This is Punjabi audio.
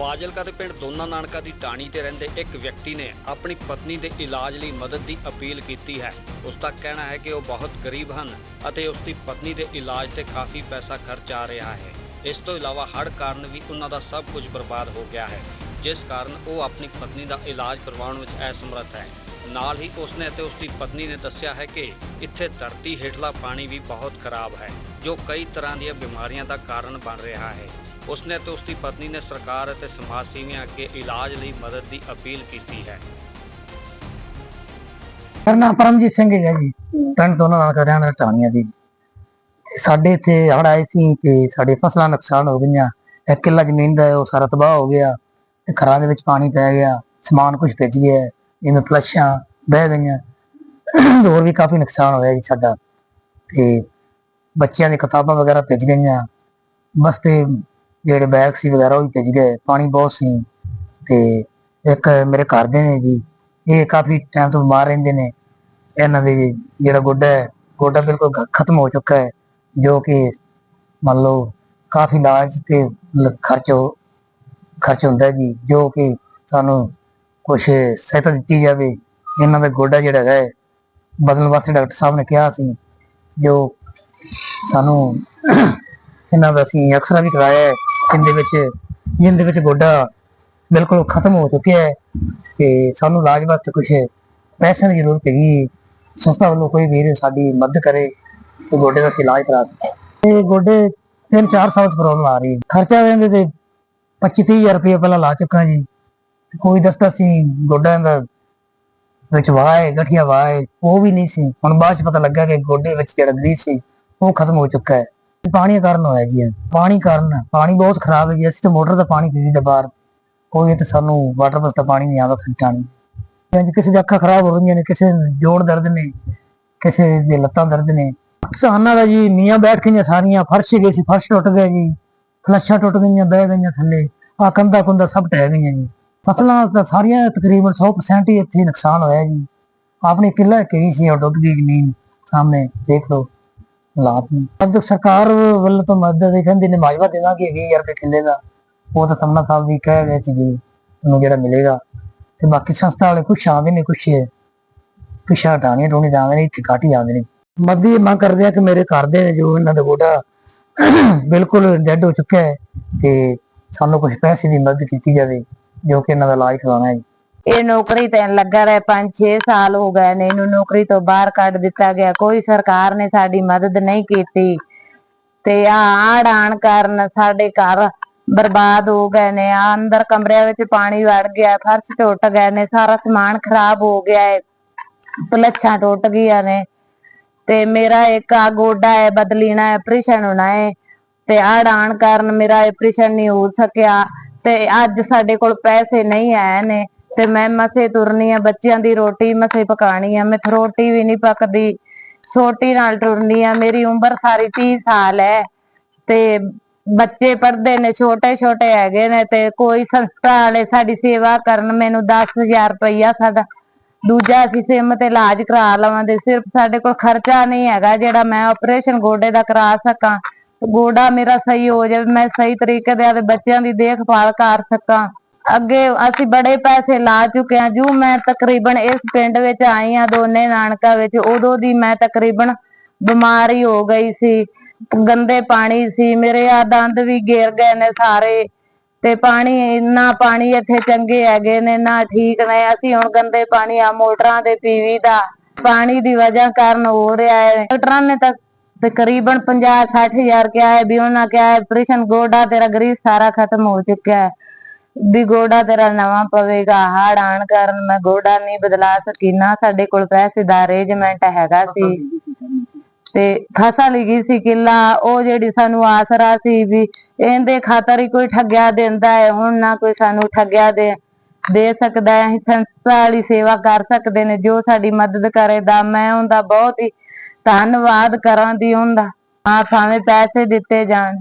ਫਾਜ਼ਿਲਕਾ ਦੇ ਪਿੰਡ ਦੋਨਾ ਨਾਨਕਾ ਦੀ ਟਾਣੀ ਤੇ ਰਹਿੰਦੇ ਇੱਕ ਵਿਅਕਤੀ ਨੇ ਆਪਣੀ ਪਤਨੀ ਦੇ ਇਲਾਜ ਲਈ ਮਦਦ ਦੀ ਅਪੀਲ ਕੀਤੀ ਹੈ। ਉਸ ਦਾ ਕਹਿਣਾ ਹੈ ਕਿ ਉਹ ਬਹੁਤ ਗਰੀਬ ਹਨ ਅਤੇ ਉਸ ਦੀ ਪਤਨੀ ਦੇ ਇਲਾਜ ਤੇ ਕਾਫੀ ਪੈਸਾ ਖਰਚ ਆ ਰਿਹਾ ਹੈ। ਇਸ ਤੋਂ ਇਲਾਵਾ ਹੜ੍ਹ ਕਾਰਨ ਵੀ ਉਹਨਾਂ ਦਾ ਸਭ ਕੁਝ ਬਰਬਾਦ ਹੋ ਗਿਆ ਹੈ, ਜਿਸ ਕਾਰਨ ਉਹ ਆਪਣੀ ਪਤਨੀ ਦਾ ਇਲਾਜ ਕਰਵਾਉਣ ਵਿੱਚ ਅਸਮਰੱਥ ਹੈ। ਨਾਲ ਹੀ ਉਸਨੇ ਅਤੇ ਉਸ ਦੀ ਪਤਨੀ ਨੇ ਦੱਸਿਆ ਹੈ ਕਿ ਇੱਥੇ ਧਰਤੀ ਹੇਠਲਾ ਪਾਣੀ ਵੀ ਬਹੁਤ ਖਰਾਬ ਹੈ, ਜੋ ਕਈ ਤਰ੍ਹਾਂ ਦੀਆਂ ਬਿਮਾਰੀਆਂ ਦਾ ਕਾਰਨ ਬਣ ਰਿਹਾ ਹੈ। ਉਸਨੇ ਅਤੇ ਉਸ ਪਤਨੀ ਨੇ ਸਰਕਾਰ ਅਤੇ ਸਮਾਜ ਸੇਵੀਆਂ ਅੱਗੇ ਇਲਾਜ ਲਈ ਮਦਦ ਦੀ ਅਪੀਲ ਕੀਤੀ ਹੈ। ਮੇਰਾ ਨਾਮ ਪਰਮਜੀਤ ਸਿੰਘ ਹੈ ਜੀ। ਪਿੰਡ ਦੋਨਾਂ ਨਾਲ ਰਹਿਣ ਵਾਲਾ ਟਾਣੀਆਂ ਦੀ ਸਾਡੇ ਇੱਥੇ ਹੜ੍ਹ ਆਏ ਸੀ ਤੇ ਸਾਡੇ ਫਸਲਾਂ ਨੁਕਸਾਨ ਹੋ ਗਈਆਂ। ਇੱਕ ਕਿੱਲਾ ਜ਼ਮੀਨ ਦਾ ਉਹ ਸਾਰਾ ਤਬਾਹ ਹੋ ਗਿਆ ਤੇ ਘਰਾਂ ਦੇ ਵਿੱਚ ਪਾਣੀ ਪੈ ਗਿਆ। ਸਮਾਨ ਕੁਝ ਭਿੱਜ ਗਿਆ। ਜਿਵੇਂ ਫਲਸ਼ਾਂ ਬਹਿ ਗਈਆਂ। ਹੋਰ ਵੀ ਕਾਫੀ ਨੁਕਸਾਨ ਹੋਇਆ ਜੀ ਸਾਡਾ। ਤੇ ਬੱਚਿਆਂ ਦੀ ਕਿਤਾਬਾਂ ਵਗੈਰਾ ਭਿੱਜ ਗਈਆਂ। ਬਸ ਤੇ ਜਿਹੜੇ ਬੈਗ ਸੀ ਵਗੈਰਾ ਉਹ ਵੀ ਭਿੱਜ ਗਏ, ਪਾਣੀ ਬਹੁਤ ਸੀ ਤੇ ਇੱਕ ਮੇਰੇ ਘਰ ਦੇ ਨੇ ਜੀ, ਇਹ ਕਾਫੀ ਟਾਈਮ ਤੋਂ ਬਿਮਾਰ ਰਹਿੰਦੇ ਨੇ। ਇਹਨਾਂ ਦੇ ਜਿਹੜਾ ਗੋਡਾ ਹੈ, ਗੋਡਾ ਬਿਲਕੁਲ ਖਤਮ ਹੋ ਚੁੱਕਾ ਹੈ, ਜੋ ਕਿ ਮੰਨ ਲਓ ਕਾਫੀ ਇਲਾਜ ਤੇ ਖਰਚ ਹੋ- ਖਰਚ ਹੁੰਦਾ ਜੀ, ਜੋ ਕਿ ਸਾਨੂੰ ਕੁਝ ਸਹਾਇਤਾ ਦਿੱਤੀ ਜਾਵੇ। ਇਹਨਾਂ ਦਾ ਗੋਡਾ ਜਿਹੜਾ ਹੈਗਾ ਹੈ, ਬਦਲਣ ਵਾਸਤੇ ਡਾਕਟਰ ਸਾਹਿਬ ਨੇ ਕਿਹਾ ਸੀ, ਜੋ ਸਾਨੂੰ ਇਹਨਾਂ ਦਾ ਅਸੀਂ ਐਕਸਰਾ ਵੀ ਕਰਾਇਆ ਹੈ। ਜਿੰਦੇ ਵਿੱਚ ਜਿੰਦੇ ਵਿੱਚ ਗੋਡਾ ਬਿਲਕੁਲ ਖਤਮ ਹੋ ਚੁੱਕਿਆ ਹੈ ਤੇ ਸਾਨੂੰ ਇਲਾਜ ਵਾਸਤੇ ਕੁਝ ਪੈਸਿਆਂ ਦੀ ਜ਼ਰੂਰਤ ਹੈਗੀ ਸੰਸਥਾ ਵੱਲੋਂ ਕੋਈ ਵੀਰ ਸਾਡੀ ਮਦਦ ਕਰੇ ਤੇ ਗੋਡੇ ਦਾ ਅਸੀਂ ਇਲਾਜ ਕਰਾ ਸਕੇ ਤੇ ਗੋਡੇ ਤਿੰਨ ਚਾਰ ਸਾਲ ਤੋਂ ਪ੍ਰੋਬਲਮ ਆ ਰਹੀ ਹੈ। ਖਰਚਾ ਰਹਿੰਦੇ ਤੇ 25 ਹਜ਼ਾਰ ਰੁਪਏ ਪਹਿਲਾਂ ਲਾ ਚੁੱਕਾ ਜੀ। ਕੋਈ ਦੱਸਦਾ ਸੀ ਗੋਡਿਆਂ ਦਾ ਵਿੱਚ ਵਾਹ ਹੈ, ਗਠੀਆ ਵਾਹ ਹੈ, ਉਹ ਵੀ ਨਹੀਂ ਸੀ। ਹੁਣ ਬਾਅਦ ਚ ਪਤਾ ਲੱਗਾ ਕਿ ਗੋਡੇ ਵਿੱਚ ਜਿਹੜਾ ਗਰੀਸ ਸੀ, ਉਹ ਖਤਮ ਹੋ ਚੁੱਕਾ ਹੈ। ਪਾਣੀ ਕਾਰਨ ਹੋਇਆ ਜੀ ਇਹ। ਪਾਣੀ ਕਾਰਨ, ਪਾਣੀ ਬਹੁਤ ਖਰਾਬ ਹੈ ਜੀ। ਅਸੀਂ ਤਾਂ ਮੋਟਰ ਦਾ ਪਾਣੀ ਪੀਂਦੇ ਬਾਹਰ। ਕੋਈ ਤੇ ਸਾਨੂੰ ਵਾਟਰ ਬਸ ਦਾ ਪਾਣੀ ਨਹੀਂ ਆਉਂਦਾ ਫਿਲਟਰਾਂ ਨੂੰ। ਕਿਸੇ ਦੀ ਅੱਖਾਂ ਖਰਾਬ ਹੋ ਰਹੀਆਂ ਨੇ, ਕਿਸੇ ਦੇ ਜੋੜ ਦਰਦ ਨੇ, ਕਿਸੇ ਦੇ ਲੱਤਾਂ ਦਰਦ ਨੇ। ਕਿਸਾਨਾਂ ਦਾ ਜੀ ਮੀਆਂ ਬੈਠ ਗਈਆਂ ਸਾਰੀਆਂ, ਫਰਸ਼ ਗਏ ਸੀ, ਫਰਸ਼ ਟੁੱਟ ਗਏ ਜੀ। ਫਲੱਸ਼ਾਂ ਟੁੱਟ ਗਈਆਂ, ਬਹਿ ਗਈਆਂ ਥੱਲੇ। ਆ ਕੰਧਾਂ ਕੁੰਦਾ ਸਭ ਟਹਿ ਗਈਆਂ ਜੀ। ਫਸਲਾਂ ਤਾਂ ਸਾਰੀਆਂ ਤਕਰੀਬਨ 100% ਹੀ ਇੱਥੇ ਨੁਕਸਾਨ ਹੋਇਆ ਜੀ। ਆਪਣੀ ਕਿੱਲਾ ਕਹੀ ਸੀ, ਉਹ ਡੁੱਬ ਗਈ ਜ਼ਮੀਨ ਸਾਹਮਣੇ ਦੇਖ ਲਓ। ਹਾਲਾਤ ਨੇ। ਅੱਜ ਸਰਕਾਰ ਵੱਲੋਂ ਤਾਂ ਮਦਦ ਇਹ ਕਹਿੰਦੇ ਨੇ ਮਾਜਵਾ ਦੇਵਾਂਗੇ 20000 ਰੁਪਏ ਕਿੱਲੇ ਦਾ। ਉਹ ਤਾਂ ਸਮਨਾ ਸਾਹਿਬ ਵੀ ਕਹਿ ਗਏ ਸੀ ਜੀ ਤੁਹਾਨੂੰ ਜਿਹੜਾ ਮਿਲੇਗਾ। ਤੇ ਬਾਕੀ ਸੰਸਥਾ ਵਾਲੇ ਕੁਛ ਆਉਂਦੇ ਨੇ, ਕੁਛ ਪਿਛਾ ਹਟਾਣੇ ਟੋਣੇ ਜਾਂਦੇ ਨੇ ਇੱਥੇ ਘੱਟ ਆਉਂਦੇ ਨੇ। ਮਦਦ ਦੀ ਮੰਗ ਕਰਦੇ ਆ ਕਿ ਮੇਰੇ ਘਰ ਦੇ ਜੋ ਇਹਨਾਂ ਦਾ ਗੋਡਾ ਬਿਲਕੁਲ ਡੈਡ ਹੋ ਚੁੱਕਿਆ ਹੈ, ਤੇ ਸਾਨੂੰ ਕੁਝ ਪੈਸੇ ਦੀ ਮਦਦ ਕੀਤੀ ਜਾਵੇ, ਜੋ ਕਿ ਇਹਨਾਂ ਦਾ ਇਲਾਜ ਕਰਾਉਣਾ ਹੈ। ਇਹ ਨੌਕਰੀ ਤੇ ਲੱਗਾ ਰਿਹਾ 5-6 ਸਾਲ ਹੋ ਗਏ ਨੇ, ਇਹਨੂੰ ਨੌਕਰੀ ਤੋਂ ਬਾਹਰ ਕੱਢ ਦਿੱਤਾ ਗਿਆ। ਕੋਈ ਸਰਕਾਰ ਨੇ ਸਾਡੀ ਮਦਦ ਨਹੀਂ ਕੀਤੀ। ਤੇ ਆੜ ਆਣ ਕਾਰਨ ਸਾਡੇ ਘਰ ਬਰਬਾਦ ਹੋ ਗਏ ਨੇ। ਆ ਅੰਦਰ ਕਮਰਿਆਂ ਵਿੱਚ ਪਾਣੀ ਵੜ ਗਿਆ, ਫਰਸ਼ ਟੁੱਟ ਗਏ ਨੇ, ਸਾਰਾ ਸਮਾਨ ਖਰਾਬ ਹੋ ਗਿਆ ਹੈ ਪਲੱਛਾਂ ਟੁੱਟ ਗਈਆਂ ਨੇ। ਤੇ ਮੇਰਾ ਇੱਕ ਆ ਗੋਡਾ ਹੈ ਬਦਲੀਣਾ ਹੈ ਆਪਰੇਸ਼ਨ ਹੋਣਾ ਹੈ ਤੇ ਆੜ ਆਣ ਕਾਰਨ ਮੇਰਾ ਆਪਰੇਸ਼ਨ ਨਹੀਂ ਹੋ ਸਕਿਆ। ਤੇ ਅੱਜ ਸਾਡੇ ਕੋਲ ਪੈਸੇ ਨਹੀਂ ਆਏ ਨੇ। ਤੇ ਮੈਂ ਮਸੇ ਤੁਰਨੀ ਆ, ਬੱਚਿਆਂ ਦੀ ਰੋਟੀ ਮਸੇ ਪਕਾਣੀ ਆ, ਮੈਂ ਰੋਟੀ ਵੀ ਨਹੀਂ ਪੱਕਦੀ। ਛੋਟੀ ਨਾਲ ਟੁਰਨੀ ਆ, ਮੇਰੀ ਉਮਰ ਸਾਰੀ 30 ਸਾਲ ਹੈ ਤੇ ਬੱਚੇ ਪੜ੍ਹਦੇ ਨੇ ਛੋਟੇ ਛੋਟੇ ਹੈਗੇ ਨੇ ਤੇ ਕੋਈ ਸੰਸਥਾ ਵਾਲੇ ਸਾਡੀ ਸੇਵਾ ਕਰਨ ਮੈਨੂੰ 10000 ਰੁਪਈਆ ਸਾਡਾ ਦੂਜਾ ਅਸੀਂ ਸਿਮ ਤੇ ਇਲਾਜ ਕਰਾ ਲਵਾਂਗੇ। ਸਿਰਫ ਸਾਡੇ ਕੋਲ ਖਰਚਾ ਨਹੀਂ ਹੈਗਾ ਜਿਹੜਾ ਮੈਂ ਆਪਰੇਸ਼ਨ ਗੋਡੇ ਦਾ ਕਰਾ ਸਕਾਂ। ਗੋਡਾ ਮੇਰਾ ਸਹੀ ਹੋ ਜਾਵੇ, ਮੈਂ ਸਹੀ ਤਰੀਕੇ ਦੇ ਆਪਦੇ ਬੱਚਿਆਂ ਦੀ ਦੇਖਭਾਲ ਕਰ ਸਕਾਂ। ਅੱਗੇ ਅਸੀਂ ਬੜੇ ਪੈਸੇ ਲਾ ਚੁੱਕੇ ਹਾਂ। ਜੂ ਮੈਂ ਤਕਰੀਬਨ ਇਸ ਪਿੰਡ ਵਿੱਚ ਆਈ ਆ ਦੋਨੇ ਨਾਨਕਾ ਵਿੱਚ। ਉਦੋਂ ਦੀ ਮੈਂ ਤਕਰੀਬਨ ਬਿਮਾਰੀ ਹੋ ਗਈ ਸੀ। ਗੰਦੇ ਪਾਣੀ ਸੀ। ਮੇਰੇ ਆ ਦੰਦ ਵੀ ਗਿਰ ਗਏ ਨੇ ਸਾਰੇ ਤੇ ਪਾਣੀ ਇੰਨਾ ਪਾਣੀ ਇੱਥੇ ਚੰਗੇ ਹੈਗੇ ਨੇ, ਨਾ ਠੀਕ ਨੇ। ਅਸੀਂ ਹੁਣ ਗੰਦੇ ਪਾਣੀ ਆ, ਮੋਟਰਾਂ ਦੇ ਪੀਵੀ ਦਾ ਪਾਣੀ ਦੀ ਵਜ੍ਹਾ ਕਾਰਨ ਹੋ ਰਿਹਾ ਹੈ। ਡਾਕਟਰਾਂ ਨੇ ਤਾਂ ਤਕਰੀਬਨ 50 60 ਹਜ਼ਾਰ ਕਿਹਾ ਹੈ ਵੀ ਉਹਨਾਂ ਕਿਹਾ ਹੈ ਆਪਰੇਸ਼ਨ ਗੋਡਾ ਤੇਰਾ ਗਰੀਸ ਸਾਰਾ ਖਤਮ ਹੋ ਚੁੱਕਿਆ ਹੈ। ਵੀ ਗੋਡਾ ਤੇਰਾ ਨਵਾਂ ਪਵੇਗਾ, ਹਾੜ ਆਣ ਕਾਰਨ ਮੈਂ ਗੋਡਾ ਨਹੀਂ ਬਦਲਾ ਸਕੀ, ਨਾ ਸਾਡੇ ਕੋਲ ਪੈਸੇ ਦਾ ਅਰੇਂਜਮੈਂਟ ਹੈਗਾ ਸੀ। ਤੇ ਫਸਲ ਗਈ ਸੀ ਕਿੱਲਾ, ਉਹ ਜਿਹੜੀ ਸਾਨੂੰ ਆਸਰਾ ਸੀ ਵੀ ਇਹਦੇ ਖਾਤਰ ਹੀ ਕੋਈ ਠੱਗਿਆ ਦਿੰਦਾ ਹੈ, ਹੁਣ ਨਾ ਕੋਈ ਸਾਨੂੰ ਠੱਗਿਆ ਦੇ ਦੇ ਸਕਦਾ ਹੈ। ਅਸੀਂ ਸੰਸਥਾ ਵਾਲੀ ਸੇਵਾ ਕਰ ਸਕਦੇ ਨੇ, ਜੋ ਸਾਡੀ ਮਦਦ ਕਰੇਗਾ ਮੈਂ ਉਹਦਾ ਬਹੁਤ ਹੀ ਧੰਨਵਾਦ ਕਰਾਂ ਦੀ ਹੁੰਦਾ ਆ ਭਾਵੇਂ ਪੈਸੇ ਦਿੱਤੇ ਜਾਣ।